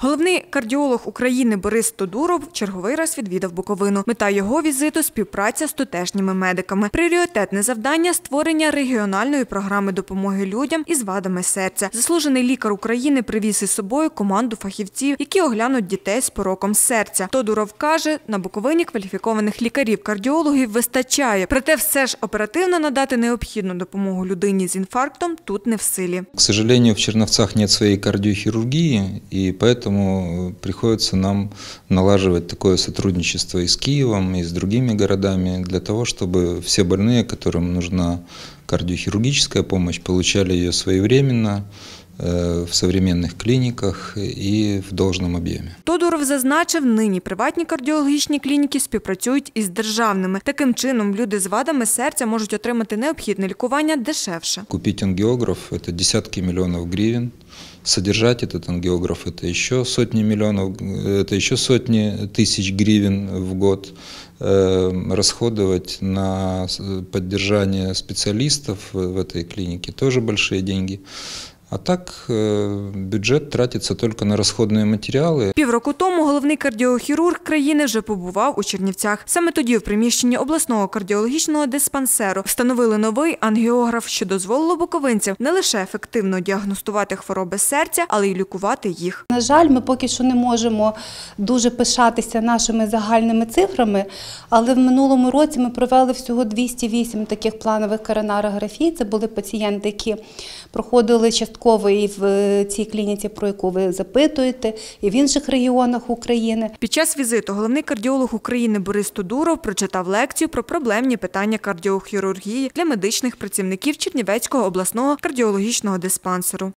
Головний кардіолог України Борис Тодуров черговий раз відвідав Буковину. Мета його візиту співпраця з тутешніми медиками. Пріоритетне завдання створення регіональної програми допомоги людям із вадами серця. Заслужений лікар України привіз із собою команду фахівців, які оглянуть дітей з пороком серця. Тодуров каже, на Буковині кваліфікованих лікарів-кардіологів вистачає. Проте все ж оперативно надати необхідну допомогу людині з інфарктом тут не в силі. К сожалению, в Черновцах нет своей кардиохирургии, и поэтому приходится нам налаживать такое сотрудничество и с Киевом, и с другими городами, для того, чтобы все больные, которым нужна кардиохирургическая помощь, получали ее своевременно, э, в современных клиниках и в должном объеме. Тодуров зазначив, нині приватні кардіологічні клініки співпрацюють із державними. Таким чином, люди з вадами серця можуть отримати необхідне лікування дешевше. Купить ангиограф – это десятки миллионов гривен. Содержать этот ангиограф – это еще сотни миллионов, это еще сотни тысяч гривен в год. Э, Расходовать на с- поддержание специалистов в в этой клинике тоже большие деньги. А так э, бюджет тратится только на расходные материалы. Півроку тому головний кардіохірург країни вже побував у Чернівцях. Саме тоді в приміщенні обласного кардіологічного диспансеру встановили новий ангіограф, що дозволило буковинцям не лише ефективно діагностувати хвороби серця, але й лікувати їх. На жаль, ми поки що не можемо дуже пишатися нашими загальними цифрами, але в минулому році ми провели всього 208 таких планових коронарографій. Це були пацієнти, які проходили частково і в е, цій клініці, про яку ви запитуєте, і в інших регіонах України. Під час візиту головний кардіолог України Борис Тодуров прочитав лекцію про проблемні питання кардіохірургії для медичних працівників Чернівецького обласного кардіологічного диспансеру.